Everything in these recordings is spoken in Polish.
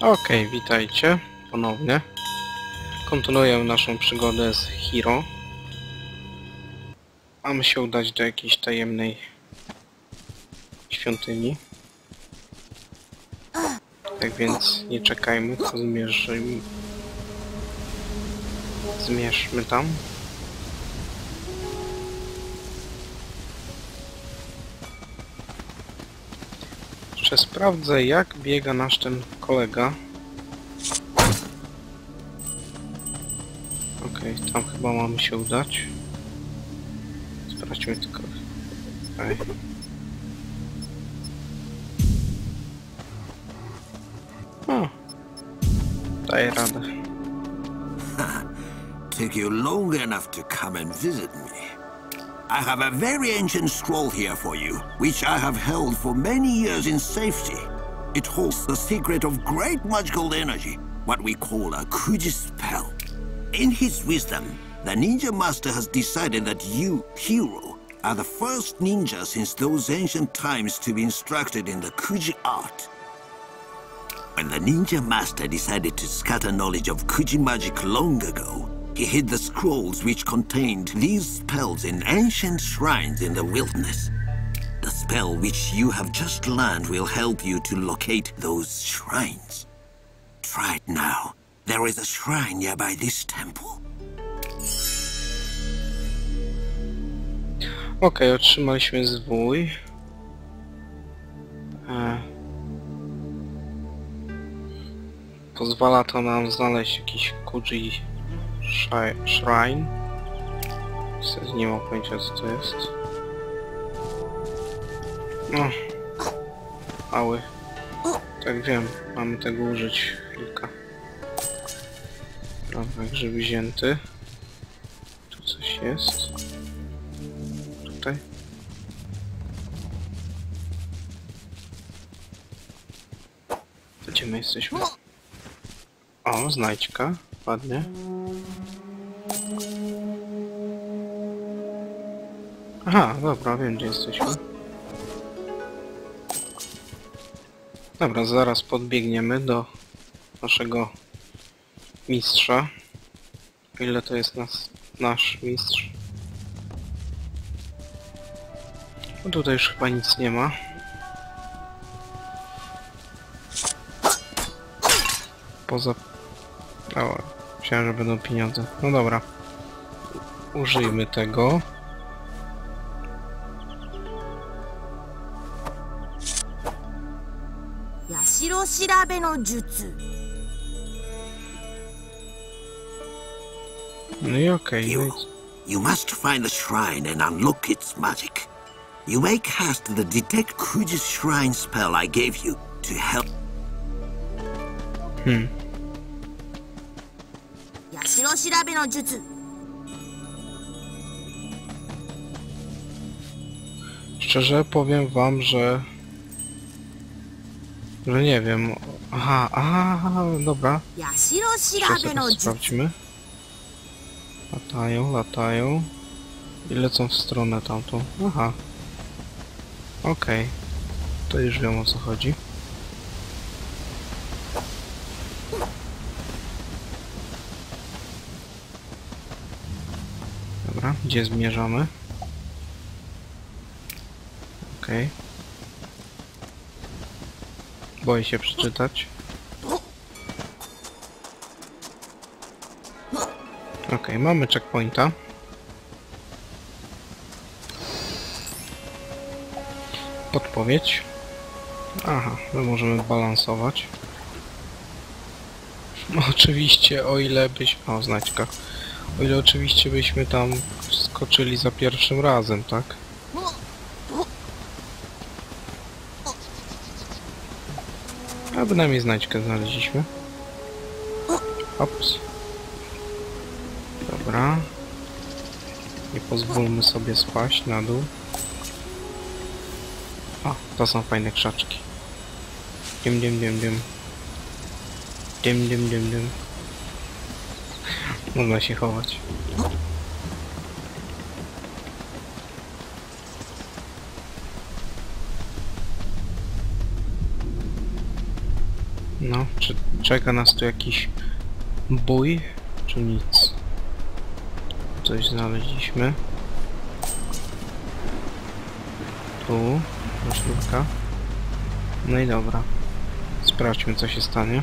Okej, witajcie ponownie. Kontynuuję naszą przygodę z Hiro. Mamy się udać do jakiejś tajemnej świątyni. Tak więc nie czekajmy, to zmierzymy. Zmierzmy tam. Jeszcze sprawdzę jak biega nasz ten kolega. Okej, tam chyba mamy się udać. Sprawdźmy tylko. Tutaj. Daję radę. Took you long enough to come and visit me. I have a very ancient scroll here for you, which I have held for many years in safety. It holds the secret of great magical energy, what we call a Kuji spell. In his wisdom, the ninja master has decided that you, hero, are the first ninja since those ancient times to be instructed in the Kuji art. When the ninja master decided to scatter knowledge of Kuji magic long ago, he hid the scrolls which contained these spells in ancient shrines in the wilderness. The spell which you have just learned will help you to locate those shrines. Try it now. There is a shrine nearby this temple. Okej, otrzymaliśmy zwój. E... Pozwala to nam znaleźć jakiś Kuji Shrine. Nie mam pojęcia co to jest. No. Mały. Tak wiem, mamy tego użyć chwilkę. Dobra, grzyb wzięty. Tu coś jest. Tutaj. Gdzie my jesteśmy? O, znajdźka. Ładnie. Aha, dobra, wiem gdzie jesteśmy. Dobra, zaraz podbiegniemy do naszego mistrza. Ile to jest nas, nasz mistrz? No tutaj już chyba nic nie ma. Poza... O, myślałem, że będą pieniądze. No dobra. Użyjmy tego.「べの術 No i okej. no i You, you must find the shrine and unlock its magic. You may cast the detect Kuji's shrine spell I gave you to help. Hmm. 八代調べの術 Szczerze powiem wam, że... Że nie wiem. Aha, aha, dobra. Teraz sprawdźmy. Latają, latają. I lecą w stronę tamtą. Aha. Okej. Okay. To już wiem o co chodzi. Dobra, gdzie zmierzamy? Okej. Okay. Boję się przeczytać. Okej, mamy checkpointa. Podpowiedź. Aha, my możemy balansować. Oczywiście, o ile byś... O, znajdźka. O ile oczywiście byśmy tam skoczyli za pierwszym razem, tak? A bynajmniej znajdźkę znaleźliśmy. Ops. Dobra. Nie pozwólmy sobie spaść na dół. O, to są fajne krzaczki. Dim, dim, dim, dim. Dim, dim, dim, dim. Można się chować. No, czy czeka nas tu jakiś bój, czy nic? Coś znaleźliśmy. Tu, myślówka. No i dobra. Sprawdźmy co się stanie.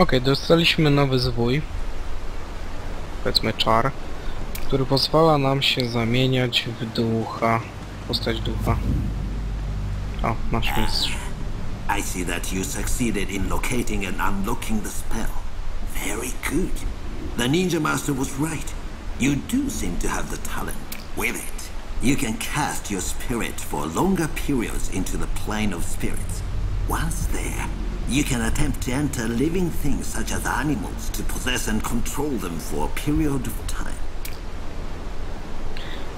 Okej, dostaliśmy nowy zwój. Powiedzmy czar, który pozwala nam się zamieniać w ducha. Postać ducha. O, nasz mistrz. I see that you succeeded in locating and unlocking the spell. Very good. The Ninja Master was right. You do seem to have the talent. With it, you can cast your spirit for longer periods into the plane of spirits. Once there, you can attempt to enter living things such as animals to possess and control them for a period of time.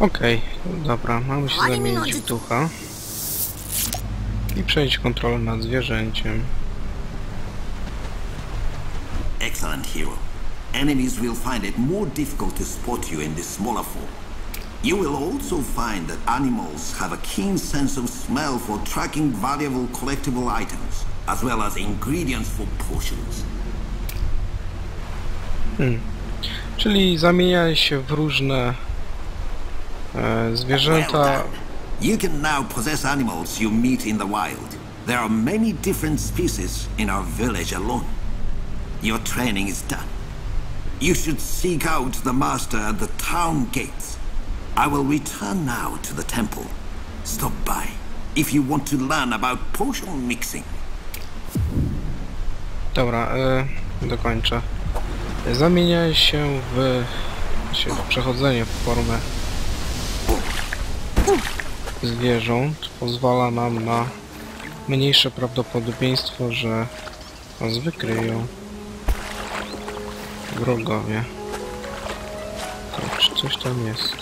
Okej, dobra, mamy się zamienić w ducha. I przejąć kontrolę nad zwierzęciem. Excellent hero. Enemies will find it more difficult to spot you in this smaller form. You will also find that animals have a keen sense of smell for tracking valuable collectible items, as well as ingredients for potions. Hmm. Czyli zamienia się w różne e, zwierzęta. You can now possess animals you meet in the wild. There are many different species in our village alone. Your training is done. You should seek out the master at the town gates. I will return now to the temple. Stop by if you want to learn about potion mixing. Dobra, e, dokończę. Zamienia się w się w przechodzenie w formę zwierząt pozwala nam na mniejsze prawdopodobieństwo, że nas wykryją wrogowie. To, czy coś tam jest?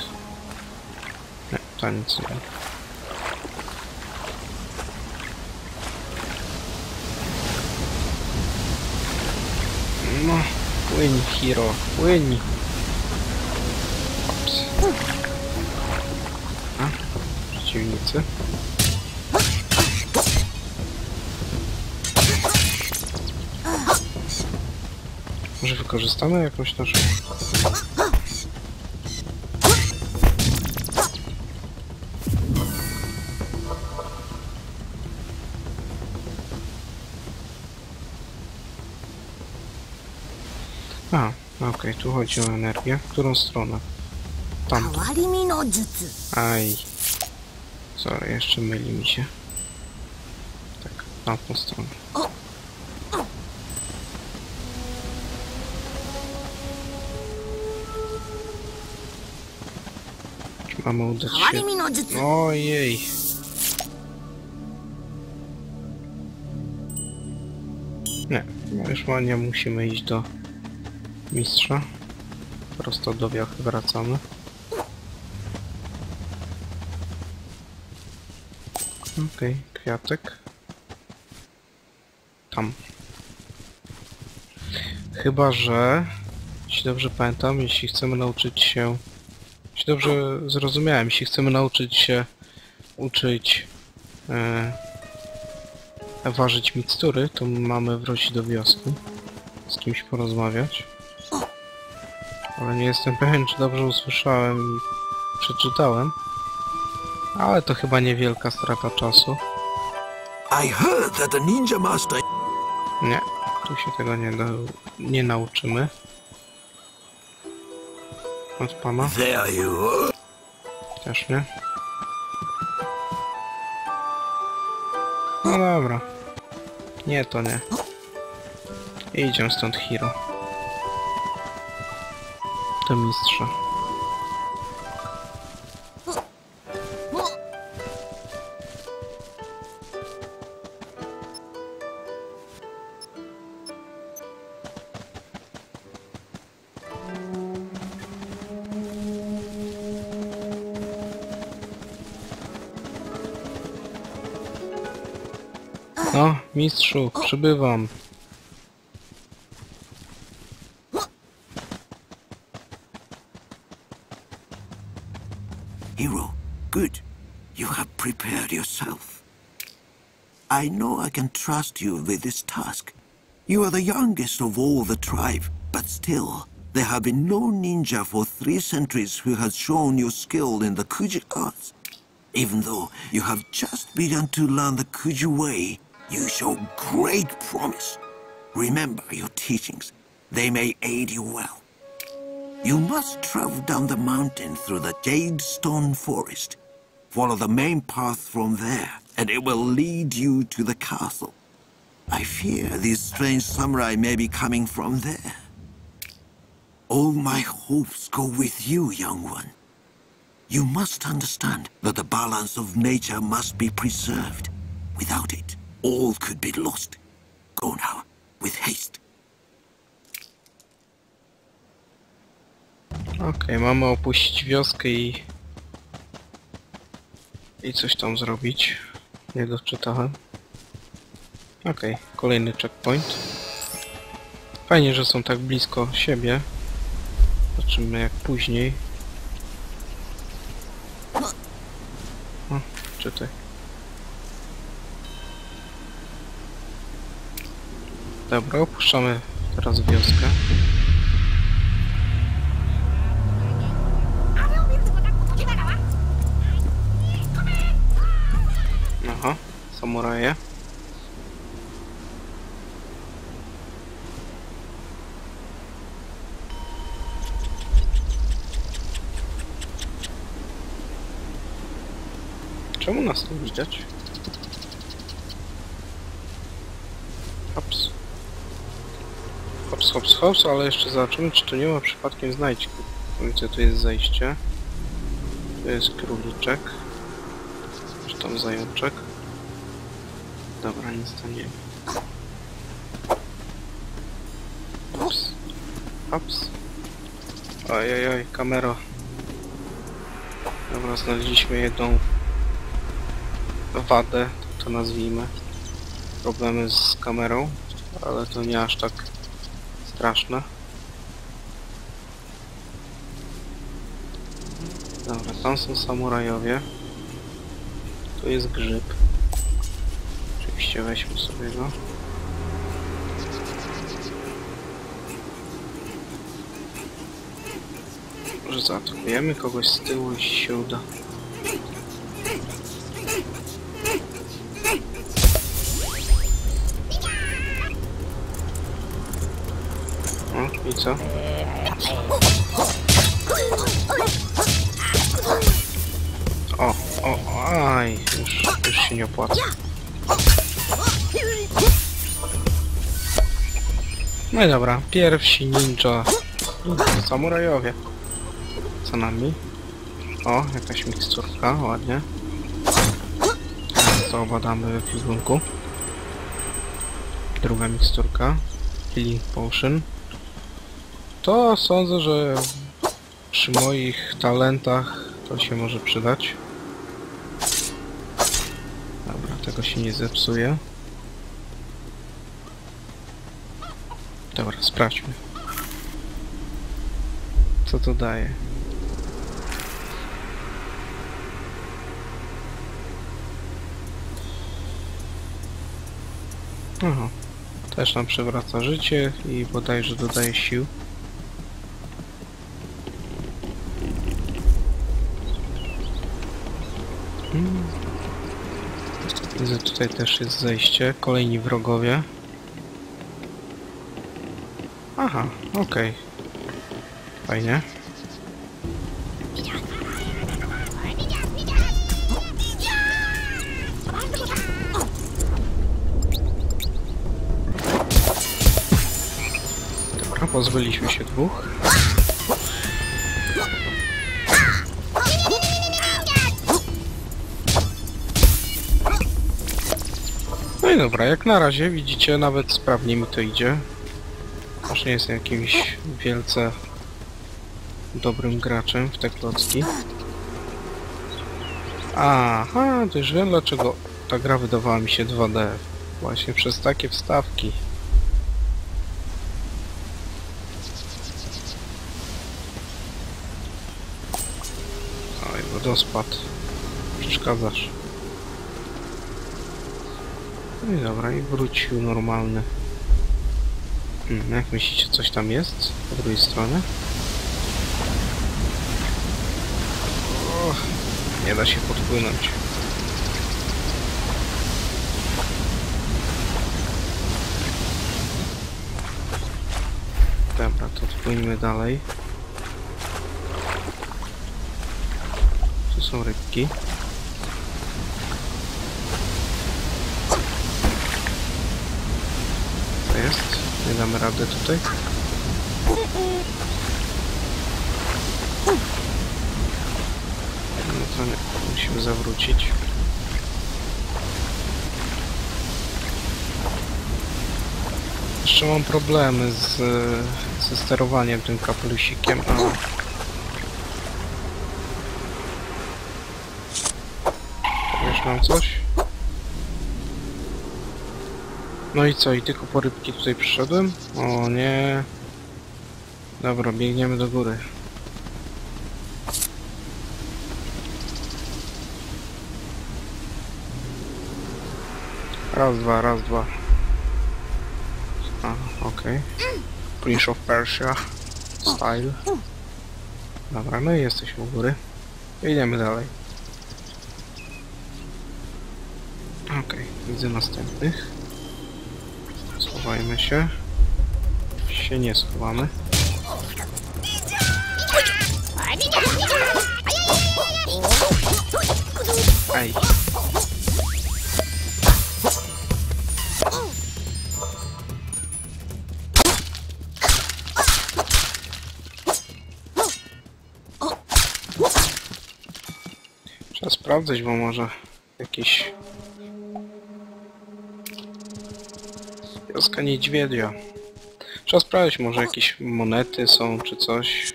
Nie, tam nic nie. No, płyń, Hiro, płyń. Ops. A, przeciwnicy. Może wykorzystamy jakąś naszą... A, okej, okay, tu chodzi o energię. W którą stronę? Tam. Aj. Sorry, jeszcze myli mi się. Tak, tamtą stronę. Mamy udać się... Ojej. Nie, no już nie musimy iść do mistrza. Prosto do wiachy wracamy. Okej, kwiatek. Tam. Chyba, że... Jeśli dobrze pamiętam, jeśli chcemy nauczyć się... Jeśli dobrze zrozumiałem, jeśli chcemy nauczyć się uczyć e, ważyć mikstury, to mamy wrócić do wioski, z kimś porozmawiać. Ale nie jestem pewien, czy dobrze usłyszałem i przeczytałem. Ale to chyba niewielka strata czasu. I heard that the Ninja Master. Nie, tu się tego nie, do, nie nauczymy. Od pana There you are. też nie. No dobra. Nie, to nie. Idziemy stąd, Hiro. Do mistrza. No, mistrzu, przybywam. I know I can trust you with this task. You are the youngest of all the tribe, but still, there have been no ninja for three centuries who has shown your skill in the Kuji arts. Even though you have just begun to learn the Kuji way, you show great promise. Remember your teachings. They may aid you well. You must travel down the mountain through the Jade Stone Forest. Follow the main path from there, and it will lead you to the castle. I fear these strange samurai may be coming from there. All my hopes go with you, young one. You must understand that the balance of nature must be preserved. Without it, all could be lost. Go now, with haste. Okej, mamy opuścić wioskę i... I coś tam zrobić. Nie doczytałem. Okej, kolejny checkpoint. Fajnie, że są tak blisko siebie. Zobaczymy jak później. O, czytaj. Dobra, opuszczamy teraz wioskę. Samuraje. Czemu nas nie widać? Hops. Hops, hops, hops, ale jeszcze zobaczymy, czy tu nie ma przypadkiem znajdźki. Widzę, tu jest zejście. Tu jest króliczek. Czy tam zajączek? Dobra, nic tam nie. Ups. Ups. Oj, oj, oj, kamero. Dobra, znaleźliśmy jedną wadę, tak to nazwijmy. Problemy z kamerą, ale to nie aż tak straszne. Dobra, tam są samurajowie. Tu jest grzyb. Może zaatakujemy kogoś z tyłu, jeśli się uda. O, i co? O, o, aj, już, już się nie opłaca. No i dobra, pierwsi ninja samurajowie. Co nami? O, jakaś miksturka, ładnie. To obadamy w ekwipunku. Druga miksturka. Healing Potion. To sądzę, że przy moich talentach to się może przydać. Dobra, tego się nie zepsuje. Dobra, sprawdźmy. Co to daje? Aha. Też nam przywraca życie i bodajże dodaje sił. Hmm. Tutaj też jest zejście. Kolejni wrogowie. Aha, okej. Fajnie. Dobra, pozbyliśmy się dwóch. No i dobra, jak na razie widzicie, nawet sprawnie mi to idzie. Nie jestem jakimś wielce dobrym graczem w te klocki. Aha, to już wiem dlaczego ta gra wydawała mi się 2D Właśnie przez takie wstawki. Oj, wodospad. Przeszkadzasz. No i dobra, i wrócił normalny. Hmm, jak myślicie, coś tam jest po drugiej stronie? Och, nie da się podpłynąć. Dobra, to odpłyńmy dalej. Tu są rybki. Co jest? Nie damy rady tutaj? No to nie, musimy zawrócić. Jeszcze mam problemy z, ze sterowaniem tym kapelusikiem, a... Wiesz nam coś? No i co, i tylko po rybki tutaj przyszedłem? O nie. Dobra, biegniemy do góry. Raz, dwa, raz, dwa. A, okej. Prince of Persia style. Dobra, no i jesteśmy u góry. Idziemy dalej. Okej, widzę następnych. Schowajmy się. Się nie schowamy. Ej. Trzeba sprawdzać, bo może jakiś... Wioska niedźwiedzia. Trzeba sprawdzić, może jakieś monety są, czy coś.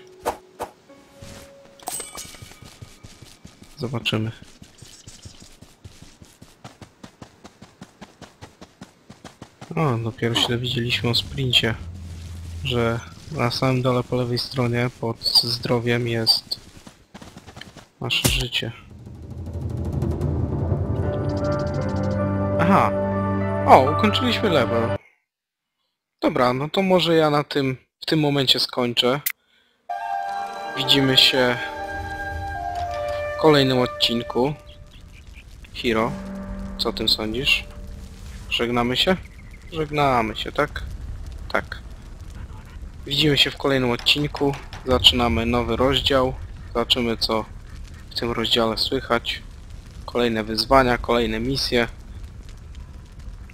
Zobaczymy. O, dopiero się dowiedzieliśmy o sprincie, że na samym dole po lewej stronie pod zdrowiem jest nasze życie. Aha. O, ukończyliśmy level. Dobra, no to może ja na tym, w tym momencie skończę. Widzimy się w kolejnym odcinku. Hiro, co o tym sądzisz? Żegnamy się? Żegnamy się, tak? Tak. Widzimy się w kolejnym odcinku. Zaczynamy nowy rozdział. Zobaczymy co w tym rozdziale słychać. Kolejne wyzwania, kolejne misje.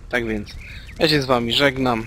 Tak więc, ja się z wami żegnam.